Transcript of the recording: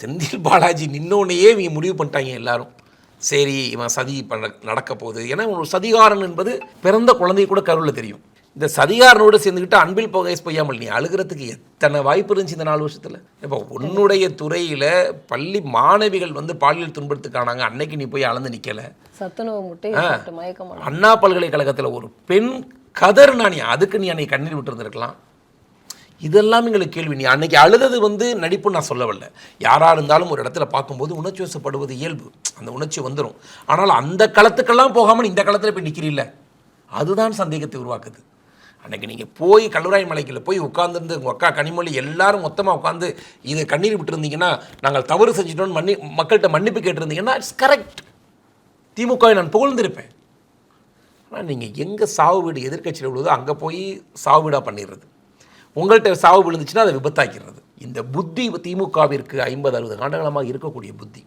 செந்தில் பாலாஜி நின்னோனையே இவங்க முடிவு பண்ணிட்டாங்க எல்லாரும். சரி இவன் சதி பண்ண நடக்க போகுது. ஏன்னா ஒரு சதிகாரன் என்பது பிறந்த குழந்தை கூட கருவில் தெரியும். இந்த சதிகாரனோடு சேர்ந்துக்கிட்டு அன்பில் புகேஷ் பொய்யாமல் நீ அழுகிறதுக்கு எத்தனை வாய்ப்பு இருந்துச்சு இந்த நாலு வருஷத்தில்? இப்போ உன்னுடைய துறையில் பள்ளி மாணவிகள் வந்து பாலியல் துன்பத்துக்கானாங்க அன்னைக்கு நீ போய் அளந்து நிற்கலை அண்ணா பல்கலைக்கழகத்தில் ஒரு பெண் கதர்னா நீ அதுக்கு நீ அன்னைக்கு கண்ணீர் விட்டுருந்துருக்கலாம். இதெல்லாம் எங்களுக்கு கேள்வி. நீ அன்றைக்கி அழுதது வந்து நடிப்பு நான் சொல்லவில்லை. யாராக இருந்தாலும் ஒரு இடத்துல பார்க்கும்போது உணர்ச்சி வசப்படுவது இயல்பு. அந்த உணர்ச்சி வந்துடும் ஆனால் அந்த களத்துக்கெல்லாம் போகாமல் இந்த களத்தில் போய் நிற்கிறீல்ல அதுதான் சந்தேகத்தை உருவாக்குது. அன்றைக்கி நீங்கள் போய் கல்லுராய் மலைக்கில் போய் உட்காந்துருந்து உங்கள் அக்கா கனிமொழி எல்லாரும் மொத்தமாக உட்காந்து இது கண்ணீர் விட்டுருந்தீங்கன்னா நாங்கள் தவறு செஞ்சிட்டோம்னு மன்னி மக்கள்கிட்ட மன்னிப்பு கேட்டிருந்தீங்கன்னா இட்ஸ் கரெக்ட் திமுகவை நான் புகழ்ந்திருப்பேன். ஆனால் நீங்கள் எங்கே சாவு வீடு எதிர்க்கட்சியில் விழுவதோ அங்கே போய் சாவு வீடாக பண்ணிடுறது. உங்கள்கிட்ட சாவு விழுந்துச்சுன்னா அதை விபத்தாக்கிறது. இந்த புத்தி திமுகவிற்கு ஐம்பது அறுபது காண்டகாலமாக இருக்கக்கூடிய புத்தி.